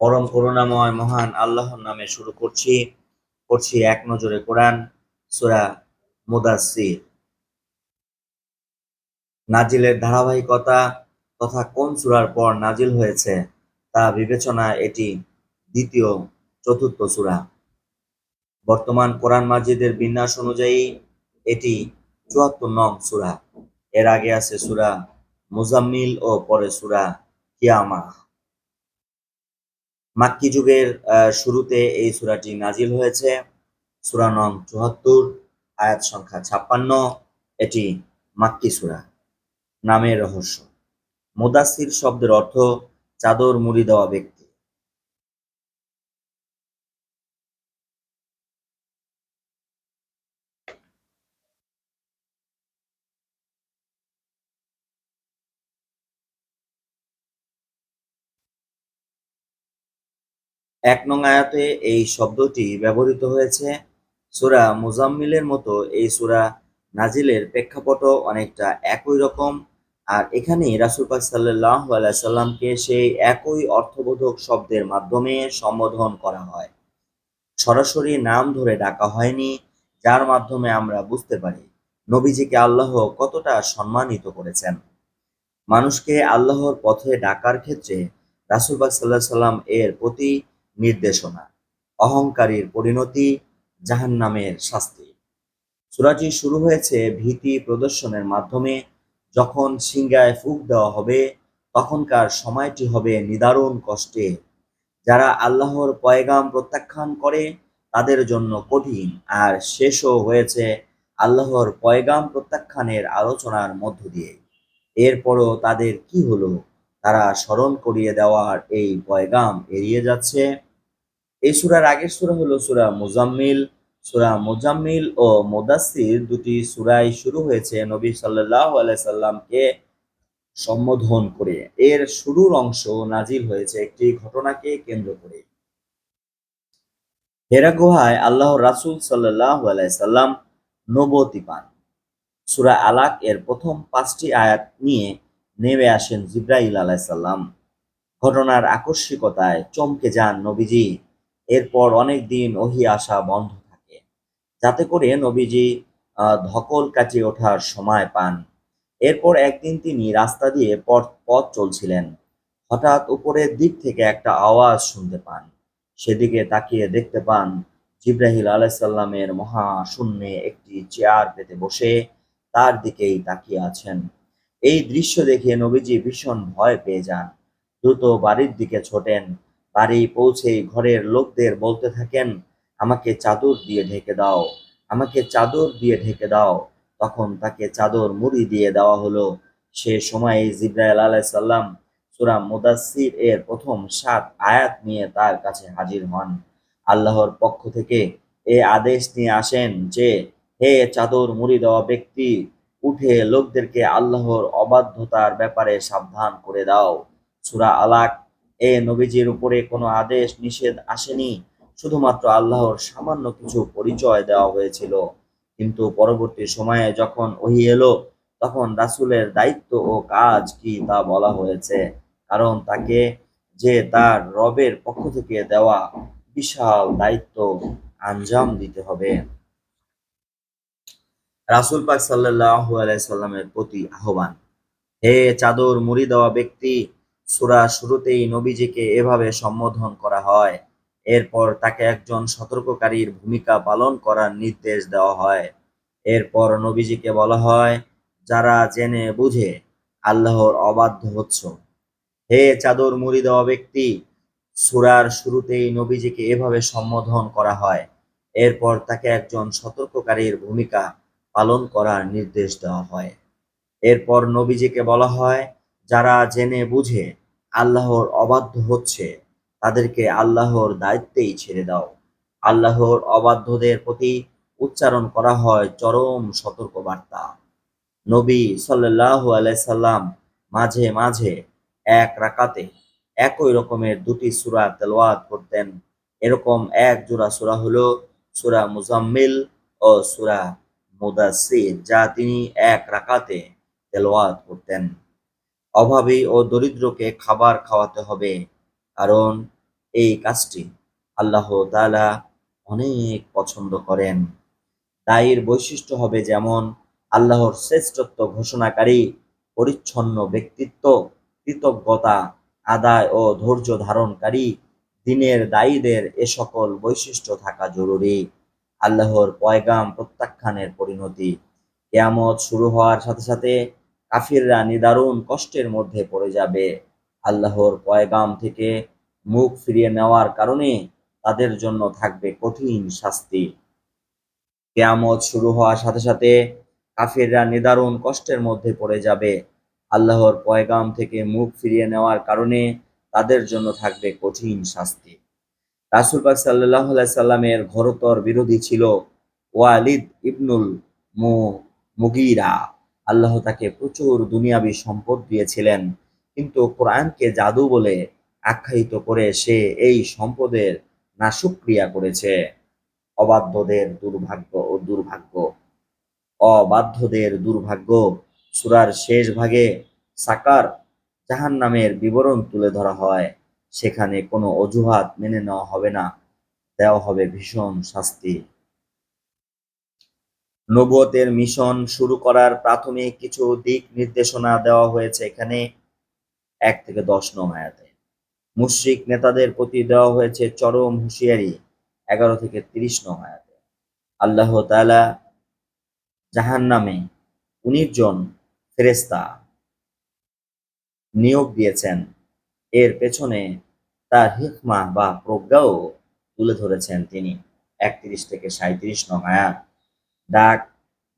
পরম করুণাময় মহান আল্লাহর নামে শুরু করছি করছি এক নজরে কোরআন, সূরা মুদাসসির। নাজিলের ধারাবাহিকতা তথা কোন সূরার পর নাজিল হয়েছে তা বিবেচনা এটি দ্বিতীয়, চতুর্থ সূরা। বর্তমান কোরআন মাজিদের বিন্যাস অনুযায়ী এটি চুয়াত্তর নং সূরা। এর আগে আছে সূরা মুজাম্মিল ও পরে সূরা কিয়ামা মাক্কি যুগের শুরুতে এই সূরাটি নাজিল হয়েছে। সূরা নং চুয়াত্তর, আয়াত সংখ্যা ছাপ্পান্ন, এটি মাক্কি সূরা। নামের রহস্য। মোদাসির শব্দের অর্থ চাদর মুড়ি দেওয়া ব্যক্তি। এক নং আয়াতে এই শব্দটি ব্যবহৃত হয়েছে। সুরা মুজাম্মিলের মতো এই সুরা নাজিলের প্রেক্ষাপটও অনেকটা একই রকম। আর এখানেই রাসূল পাক আলাইহি সাল্লামকে সেই একই অর্থবোধক শব্দের মাধ্যমে সম্বোধন করা হয়। সরাসরি নাম ধরে ডাকা হয়নি, যার মাধ্যমে আমরা বুঝতে পারি নবীজিকে আল্লাহ কতটা সম্মানিত করেছেন। মানুষকে আল্লাহর পথে ডাকার ক্ষেত্রে রাসূল পাক সাল্লাল্লাহু আলাইহি সাল্লাম এর প্রতি নির্দেশনা, অহংকারীর পরিণতি, জাহান্নামের শাস্তি। সূরাটি শুরু হয়েছে ভীতি প্রদর্শনের মাধ্যমে। যখন সিংগায় ফুঁক দেওয়া হবে, তখনকার সময়টি হবে নিদারুণ কষ্টে যারা আল্লাহর পয়গাম প্রত্যাখ্যান করে, তাদের জন্য কঠিন। আর শেষও হয়েছে আল্লাহর পয়গাম প্রত্যাখ্যানের আলোচনার মধ্য দিয়ে। এরপরও তাদের কি হলো? তারা স্মরণ করিয়ে দেওয়ার এই পয়গাম এড়িয়ে যাচ্ছে। এই সূরার আগের সূরা হলো সূরা মুজাম্মিল সূরা মুজাম্মিল ও মুদাসসির দুটি সূরাই শুরু হয়েছে নবী আলাইহি সাল্লামকে সম্বোধন করে। এর শুরুর অংশ নাজিল হয়েছে একটি ঘটনাকে কেন্দ্র করে। হেরা গুহায় আল্লাহ রাসূল আলাইহি সাল্লাম নবতি পান। সূরা আলাক এর প্রথম পাঁচটি আয়াত নিয়ে নেমে আসেন জিব্রাইল আলাইসাল্লাম ঘটনার আকস্মিকতায় চমকে যান নবীজি। এরপর অনেক দিন ওহি আসা বন্ধ থাকে। যাতে করে নবীজি ধকল কাটিয়ে ওঠার সময় পান। এরপর একদিন তিনি রাস্তা দিয়ে পথ পথ চলছিলেন। হঠাৎ উপরের দিক থেকে একটা আওয়াজ শুনতে পান। সেদিকে তাকিয়ে দেখতে পান জিব্রাহিল আলাইসাল্লামের মহা শূন্যে একটি চেয়ার পেতে বসে তার দিকেই তাকিয়ে আছেন। এই দৃশ্য দেখে নবীজি ভীষণ ভয় পেয়ে যান। দ্রুত বাড়ির দিকে ছোটেন। বাড়ি পৌঁছেই ঘরের লোকদের বলতে থাকেন, আমাকে চাদর দিয়ে ঢেকে দাও, আমাকে চাদর দিয়ে ঢেকে দাও। তখন তাকে চাদর মুড়ি দিয়ে দেওয়া হলো। সে সময় জিব্রাইল আলাইসাল্লাম সূরা মুদাসসির এর প্রথম সাত আয়াত নিয়ে তার কাছে হাজির হন। আল্লাহর পক্ষ থেকে এ আদেশ নিয়ে আসেন যে, হে চাদর মুড়ি দেওয়া ব্যক্তি, উঠে লোকদেরকে আল্লাহর অবাধ্যতার ব্যাপারে সাবধান করে দাও। সুরা আলাক এ নবীজির উপরে কোনো আদেশ, নিষেধ আসেনি। শুধুমাত্র আল্লাহর সামান্য কিছু পরিচয় দেওয়া হয়েছিল। কিন্তু পরবর্তী সময়ে যখন ওহি এলো, তখন রাসূলের দায়িত্ব ও কাজ কি তা বলা হয়েছে। কারণ তাকে যে তার রবের পক্ষ থেকে দেওয়া বিশাল দায়িত্ব আঞ্জাম দিতে হবে। রাসূল পাক সাল্লাল্লাহু আলাইহি সাল্লামের প্রতি আহ্বান, হে চাদর মুড়ি দেওয়া ব্যক্তি সূরা শুরুতেই নবীজিকে এভাবে সম্বোধন করা হয়। এরপর তাকে একজন সতর্ককারীর ভূমিকা পালন করার নির্দেশ দেওয়া হয়। এরপর নবীজিকে বলা হয়, যারা জেনে বুঝে আল্লাহর অবাধ্য হচ্ছ। হে চাদর মুড়ি দেওয়া ব্যক্তি, সুরার শুরুতেই নবীজিকে এভাবে সম্বোধন করা হয়। এরপর তাকে একজন সতর্ককারীর ভূমিকা পালন করার নির্দেশ দেওয়া হয়। এরপর নবীজিকে বলা হয়, যারা জেনে বুঝে আল্লাহর অবাধ্য হচ্ছে, তাদেরকে আল্লাহর দায়িত্বেই ছেড়ে দাও। আল্লাহর অবাধ্যদের প্রতি উচ্চারণ করা হয় চরম সতর্কবার্তা। নবী সাল্লাল্লাহু আলাইসাল্লাম মাঝে মাঝে এক রাকাতে একই রকমের দুটি সুরা তেলাওয়াত করতেন। এরকম এক জোড়া সুরা হলো সুরা মুজাম্মিল ও সুরা মুদাসসির, যা তিনি এক রাকাতে তেলাওয়াত করতেন। অভাবী ও দরিদ্রকে খাবার খাওয়াতে হবে। কারণ এই কাজটি আল্লাহ তাআলা অনেক পছন্দ করেন। দায়ীর বৈশিষ্ট্য হবে যেমন, আল্লাহর শ্রেষ্ঠত্ব ঘোষণাকারী, পরিচ্ছন্ন ব্যক্তিত্ব, কৃতজ্ঞতা, আদায় ও ধৈর্য ধারণকারী, দিনের দায়ীদের এ সকল বৈশিষ্ট্য থাকা জরুরি। আল্লাহর পয়গাম প্রত্যাখ্যানের পরিণতি। কেয়ামত শুরু হওয়ার সাথে সাথে কাফিররা নিদারুণ কষ্টের মধ্যে পড়ে যাবে। আল্লাহর পয়গাম থেকে মুখ ফিরিয়ে নেওয়ার কারণে তাদের জন্য থাকবে কঠিন শাস্তি। কেয়ামত শুরু হওয়ার সাথে সাথে কাফিররা নিদারুণ কষ্টের মধ্যে পড়ে যাবে। আল্লাহর পয়গাম থেকে মুখ ফিরিয়ে নেওয়ার কারণে তাদের জন্য থাকবে কঠিন শাস্তি। রাসুল পাক সাল্লাহ সাল্লামের ঘোরতর বিরোধী ছিল ওয়ালিদ ইবনুল মু, মুগিরা। আল্লাহ তাকে প্রচুর দুনিয়াবী সম্পদ দিয়েছিলেন। কিন্তু কোরআনকে জাদু বলে আখ্যায়িত করে সে এই সম্পদের নাশুক্রিয়া করেছে। অবাধ্যদের দুর্ভাগ্য ও দুর্ভাগ্য। অবাধ্যদের দুর্ভাগ্য। সুরার শেষ ভাগে সাকার জাহান্নামের বিবরণ তুলে ধরা হয়। সেখানে কোনো অজুহাত মেনে নেওয়া হবে না। দেওয়া হবে ভীষণ শাস্তি। নবুয়তের মিশন শুরু করার প্রাথমিক কিছু দিক নির্দেশনা দেওয়া হয়েছে এখানে এক থেকে দশ নং আয়াতে। মুশরিক নেতাদের প্রতি দেওয়া হয়েছে চরম হুঁশিয়ারি এগারো থেকে তিরিশ নং আয়াতে। আল্লাহ তাআলা জাহান নামে উনিশ জন ফেরেস্তা নিয়োগ দিয়েছেন। এর পেছনে তার হিকমা বা প্রজ্ঞাও তুলে ধরেছেন তিনি। একত্রিশ থেকে সাঁত্রিশ নং আয়াত। ডাক,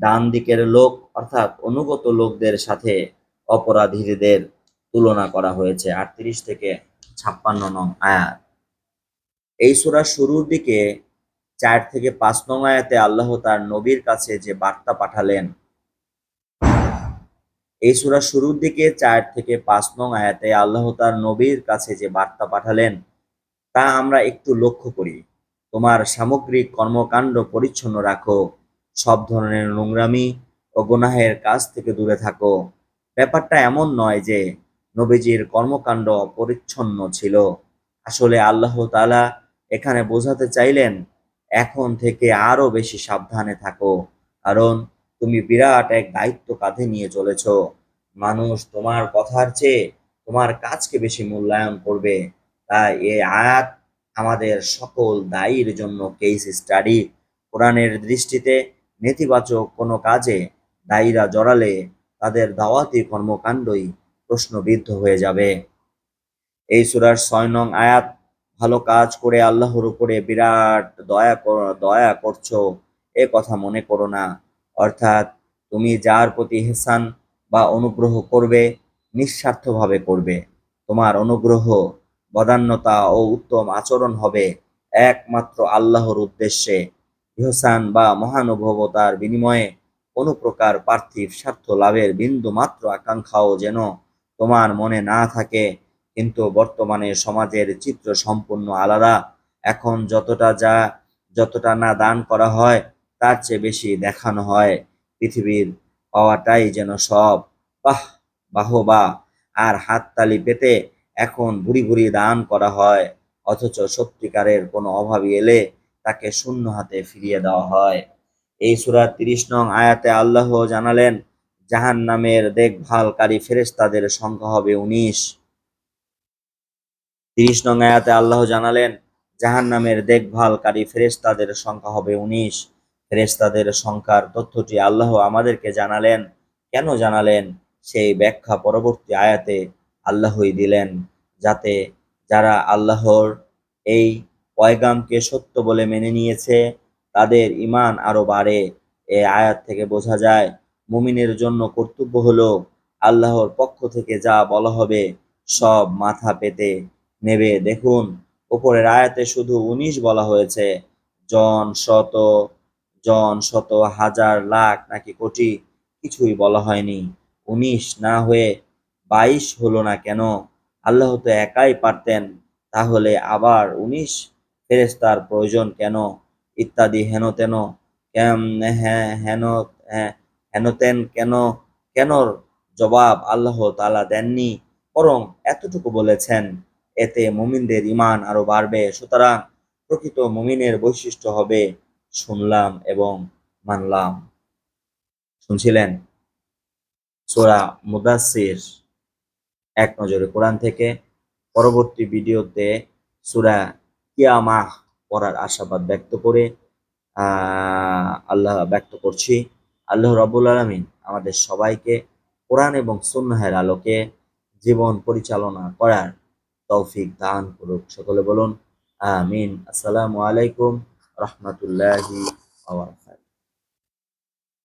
ডান দিকের লোক অর্থাৎ অনুগত লোকদের সাথে অপরাধীদের তুলনা করা হয়েছে। আটত্রিশ থেকে ছাপ্পান্ন নং আয়াত। এই সূরার শুরুর দিকে চার থেকে পাঁচ নং আয়াতে আল্লাহ তার নবীর কাছে যে বার্তা পাঠালেন, এই সূরার শুরুর দিকে চার থেকে পাঁচ নং আয়াতে আল্লাহ তার নবীর কাছে যে বার্তা পাঠালেন, তা আমরা একটু লক্ষ্য করি। তোমার সামগ্রিক কর্মকাণ্ড পরিচ্ছন্ন রাখো। সব ধরনের নোংরামি ও গুনাহের কাজ থেকে দূরে থাকো। ব্যাপারটা এমন নয় যে নবীজির কর্মকাণ্ড অপরিচ্ছন্ন ছিল। আসলে আল্লাহ তাআলা এখানে বোঝাতে চাইলেন, এখন থেকে আরও বেশি সাবধানে থাকো, কারণ তুমি বিরাট এক দায়িত্ব কাঁধে নিয়ে চলেছ। মানুষ তোমার কথার চেয়ে তোমার কাজকে বেশি মূল্যায়ন করবে। তাই এই আয়াত আমাদের সকল দায়ীর জন্য কেস স্টাডি কোরআনের দৃষ্টিতে নেতিবাচক কোনো কাজে দায়ীরা জড়ালে তাদের দাওয়াতি কর্মকাণ্ডই প্রশ্নবিদ্ধ হয়ে যাবে। এই সূরার ছয় নং আয়াত, ভালো কাজ করে আল্লাহর উপরে বিরাট দয়া দয়া করছ, এ কথা মনে করো না। অর্থাৎ তুমি যার প্রতি হেসান বা অনুগ্রহ করবে, নিঃস্বার্থভাবে করবে। তোমার অনুগ্রহ, বদান্যতা ও উত্তম আচরণ হবে একমাত্র আল্লাহর উদ্দেশ্যে। ইহসান বা মহানুভবতার বিনিময়ে কোনো প্রকার পার্থিব স্বার্থ লাভের বিন্দু মাত্র আকাঙ্ক্ষাও যেন তোমার মনে না থাকে। কিন্তু বর্তমানে সমাজের চিত্র সম্পূর্ণ আলাদা। এখন যতটা যা, যতটা না দান করা হয়, তার চেয়ে বেশি দেখানো হয়। পৃথিবীর পাওয়াটাই যেন সব। বাহ, বাহবা! আর হাততালি পেতে এখন ভুরি ভুরি দান করা হয়। অথচ সত্যিকারের কোনো অভাবী এলে তাকে শূন্য হাতে ফিরিয়ে দেওয়া হয়। এই সূরার তিরিশ নং আয়াতে আল্লাহ জানালেন জাহান নামের দেখভালকারী ফেরেশতাদের সংখ্যা হবে উনিশ। তিরিশ নং আয়াতে আল্লাহ জানালেন জাহান নামের দেখভালকারী ফেরেশতাদের সংখ্যা হবে উনিশ। ফেরেশতাদের সংখ্যার তথ্যটি আল্লাহ আমাদেরকে জানালেন। কেন জানালেন? সেই ব্যাখ্যা পরবর্তী আয়াতে আল্লাহই দিলেন, যাতে যারা আল্লাহর এই পয়গামকে সত্য বলে মেনে নিয়েছে, তাদের ঈমান আরও বাড়ে। এই আয়াত থেকে বোঝা যায়, মুমিনের জন্য কর্তব্য হলো আল্লাহর পক্ষ থেকে যা বলা হবে সব মাথা পেতে নেবে। দেখুন, উপরের আয়াতে শুধু উনিশ বলা হয়েছে, জন শত জন শত হাজার লাখ নাকি কোটি, কিছুই বলা হয়নি। উনিশ না হয়ে বাইশ হলো না কেন? আল্লাহ তো একাই পারতেন, তাহলে আবার উনিশ ফেরেস্তার প্রয়োজন কেন? ইত্যাদি হেন তেন হেন হ্যাঁ হেনতেন কেন? কেনর জবাব আল্লাহ তালা দেননি, বরং এতটুকু বলেছেন, এতে মুমিনদের ইমান আরও বাড়বে, সুতরাং প্রকৃত মুমিনের বৈশিষ্ট্য হবে শুনলাম এবং মানলাম। শুনছিলেন? সোরা মুদাসির এক নজরে কোরআন থেকে, পরবর্তী ভিডিওতে সুরা কিয়ামাহ করার আশাবাদ ব্যক্ত করে আল্লাহ ব্যক্ত করছি। আল্লাহ রবুল আলমিন আমাদের সবাইকে কোরআন এবং সুন্নাহের আলোকে জীবন পরিচালনা করার তৌফিক দান করুক। সকলে বলুন, আমিন। আসসালামু আলাইকুম রহমতুল্লাহি